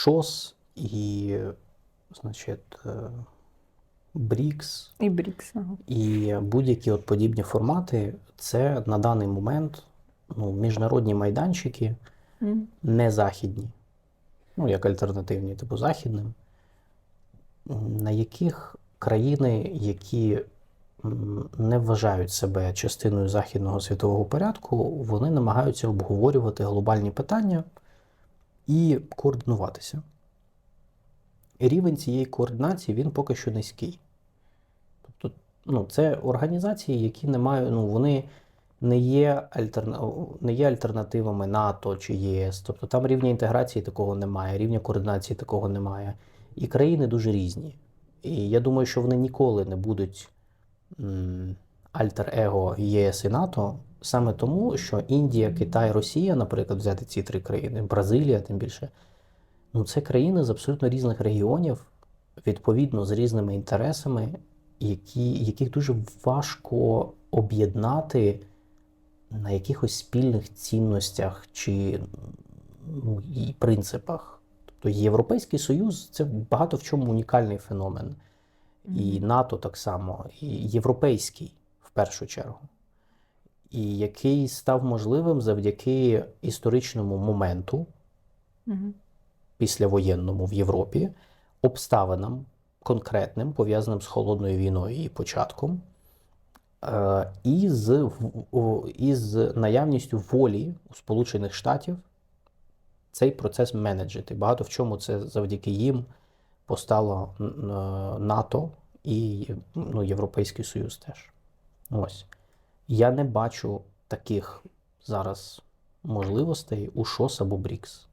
ШОС і, значить, е, БРІКС І Брікс. Ага. і будь-які от подібні формати це на даний момент ну, міжнародні майданчики, Мгм. не західні, ну як альтернативні, типу західним, на яких країни, які не вважають себе частиною західного світового порядку, вони намагаються обговорювати глобальні питання і координуватися. Рівень цієї координації він поки що низький. Тобто, ну, це організації, які не мають, ну, вони не є, альтерна... не є альтернативами НАТО чи ЄС. Тобто там рівня інтеграції такого немає, рівня координації такого немає. І країни дуже різні. І я думаю, що вони ніколи не будуть альтер-его ЄС і НАТО, саме тому, що Індія, Китай, Росія, наприклад, взяти ці три країни, Бразилія, тим більше, ну це країни з абсолютно різних регіонів, відповідно з різними інтересами, які, яких дуже важко об'єднати на якихось спільних цінностях чи ну, і принципах. Тобто Європейський Союз це багато в чому унікальний феномен. І НАТО так само, і європейський в першу чергу, і який став можливим завдяки історичному моменту, Мгм. післявоєнному в Європі, обставинам конкретним, пов'язаним з холодною війною і початком, е, і з, і з наявністю волі у Сполучених Штатів цей процес менеджити. Багато в чому це завдяки їм постало н- НАТО і ну, Європейський Союз теж. Ось. Я не бачу таких зараз можливостей у ШОС або БРІКС.